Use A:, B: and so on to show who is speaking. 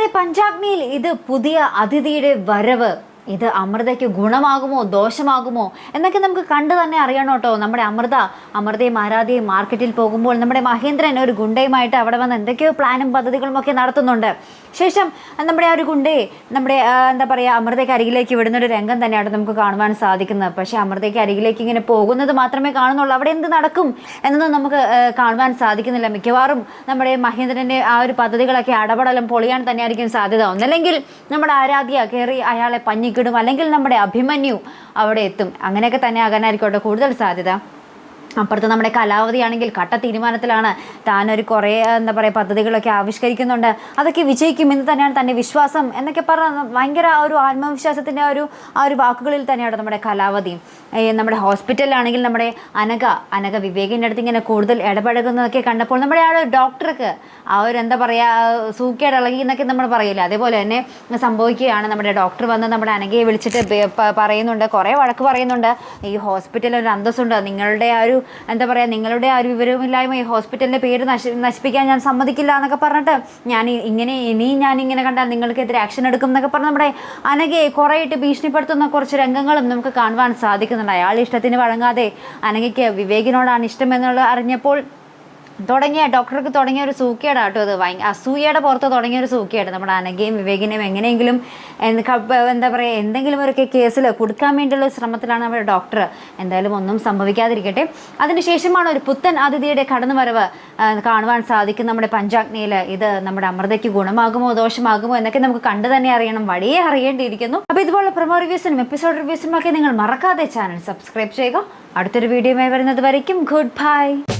A: കൂട്ടുകാരെ പഞ്ചാഗ്നിയിൽ ഇത് പുതിയ അതിഥിയുടെ വരവ് ഇത് അമൃതയ്ക്ക് ഗുണമാകുമോ ദോഷമാകുമോ എന്നൊക്കെ നമുക്ക് കണ്ടു തന്നെ അറിയണം കേട്ടോ. നമ്മുടെ അമൃത അമൃതയും ആരാധയും മാർക്കറ്റിൽ പോകുമ്പോൾ നമ്മുടെ മഹേന്ദ്രൻ ഒരു ഗുണ്ടയുമായിട്ട് അവിടെ വന്ന് എന്തൊക്കെയോ പ്ലാനും പദ്ധതികളും ഒക്കെ നടത്തുന്നുണ്ട്. ശേഷം നമ്മുടെ ആ ഒരു ഗുണ്ടയെ നമ്മുടെ എന്താ പറയുക അമൃതയ്ക്ക് അരികിലേക്ക് വിടുന്ന ഒരു രംഗം തന്നെയാണ് നമുക്ക് കാണുവാൻ സാധിക്കുന്നത്. പക്ഷേ അമൃതയ്ക്ക് അരികിലേക്ക് ഇങ്ങനെ പോകുന്നത് മാത്രമേ കാണുന്നുള്ളൂ. അവിടെ എന്ത് നടക്കും എന്നൊന്നും നമുക്ക് കാണുവാൻ സാധിക്കുന്നില്ല. മിക്കവാറും നമ്മുടെ മഹേന്ദ്രന്റെ ആ ഒരു പദ്ധതികളൊക്കെ അടപടലം പൊളിയാൻ തന്നെയായിരിക്കും സാധ്യത. ഒന്നല്ലെങ്കിൽ നമ്മുടെ ആരാധ്യ കയറി അയാളെ പഞ്ഞിക്കിടും അല്ലെങ്കിൽ നമ്മുടെ അഭിമന്യു അവിടെ എത്തും. അങ്ങനെയൊക്കെ തന്നെ ആകാനായിരിക്കട്ടെ കൂടുതൽ സാധ്യത. അപ്പുറത്ത് നമ്മുടെ കലാവധിയാണെങ്കിൽ കട്ട തീരുമാനത്തിലാണ് താനൊരു കുറേ എന്താ പറയുക പദ്ധതികളൊക്കെ ആവിഷ്കരിക്കുന്നുണ്ട്. അതൊക്കെ വിജയിക്കും എന്ന് തന്നെയാണ് തന്റെ വിശ്വാസം എന്നൊക്കെ പറഞ്ഞ ഭയങ്കര ഒരു ആത്മവിശ്വാസത്തിന്റെ ഒരു ആ ഒരു വാക്കുകളിൽ തന്നെയാണ് നമ്മുടെ കലാവധി നമ്മുടെ ഹോസ്പിറ്റലിലാണെങ്കിൽ നമ്മുടെ അനഘ അനഘ വിവേകിന്റെ അടുത്ത് ഇങ്ങനെ കൂടുതൽ ഇടപഴകുന്നതൊക്കെ കണ്ടപ്പോൾ നമ്മുടെ ആ ഒരു ഡോക്ടർക്ക് ആ ഒരു എന്താ പറയുക സൂക്കേട് ഇളകി എന്നൊക്കെ നമ്മൾ പറയില്ല? അതേപോലെ തന്നെ സംഭവിക്കുകയാണ്. നമ്മുടെ ഡോക്ടർ വന്ന് നമ്മുടെ അനഘയെ വിളിച്ചിട്ട് പറയുന്നുണ്ട്. കുറേ വഴക്ക് പറയുന്നുണ്ട്. ഈ ഹോസ്പിറ്റലിൽ ഒരു അന്തസ്സുണ്ട്. നിങ്ങളുടെ ആ ഒരു എന്താ പറയുക നിങ്ങളുടെ ആ ഒരു വിവരവുമില്ലായ്മ ഈ ഹോസ്പിറ്റലിന്റെ പേര് നശി നശിപ്പിക്കാൻ ഞാൻ സമ്മതിക്കില്ല എന്നൊക്കെ പറഞ്ഞിട്ട് ഞാൻ ഇങ്ങനെ ഇനിയും ഞാൻ ഇങ്ങനെ കണ്ടാൽ നിങ്ങൾക്കെതിരെ ആക്ഷൻ എടുക്കും എന്നൊക്കെ പറഞ്ഞ് നമ്മുടെ അനഘയെ കുറേയിട്ട് ഭീഷണിപ്പെടുത്തുന്ന കുറച്ച് രംഗങ്ങളും നമുക്ക് കാണുവാൻ സാധിക്കുന്നുണ്ട്. അയാൾ ഇഷ്ടത്തിന് വഴങ്ങാതെ അനഘയ്ക്ക് വിവേകിനോടാണ് ഇഷ്ടം എന്നുള്ളത് അറിഞ്ഞപ്പോൾ തുടങ്ങിയ ഡോക്ടർക്ക് തുടങ്ങിയ ഒരു സൂക്കേടാണ് കേട്ടോ അത് ഭയങ്കര അസൂയയുടെ പുറത്ത് തുടങ്ങിയ ഒരു സൂക്കേട്. നമ്മുടെ അനഘയും വിവേകിനെയും എങ്ങനെയെങ്കിലും എന്താ പറയുക എന്തെങ്കിലും ഒരു കേസിൽ കൊടുക്കാൻ വേണ്ടിയുള്ള ശ്രമത്തിലാണ് നമ്മുടെ ഡോക്ടർ. എന്തായാലും ഒന്നും സംഭവിക്കാതിരിക്കട്ടെ. അതിനുശേഷമാണ് ഒരു പുത്തൻ അതിഥിയുടെ കടന്നുവരവ് കാണുവാൻ സാധിക്കും നമ്മുടെ പഞ്ചാഗ്നിയിൽ ഇത് നമ്മുടെ അമൃതയ്ക്ക് ഗുണമാകുമോ ദോഷമാകുമോ എന്നൊക്കെ നമുക്ക് കണ്ടു തന്നെ അറിയണം വഴിയെ അറിയേണ്ടിയിരിക്കുന്നു. അപ്പോൾ ഇതുപോലെ പ്രൊമോ റിവ്യൂസിനും എപ്പിസോഡ് റിവ്യൂസിനും ഒക്കെ നിങ്ങൾ മറക്കാതെ ചാനൽ സബ്സ്ക്രൈബ് ചെയ്യുക. അടുത്തൊരു വീഡിയോയുമായി വരുന്നത് വരയ്ക്കും. Good bye.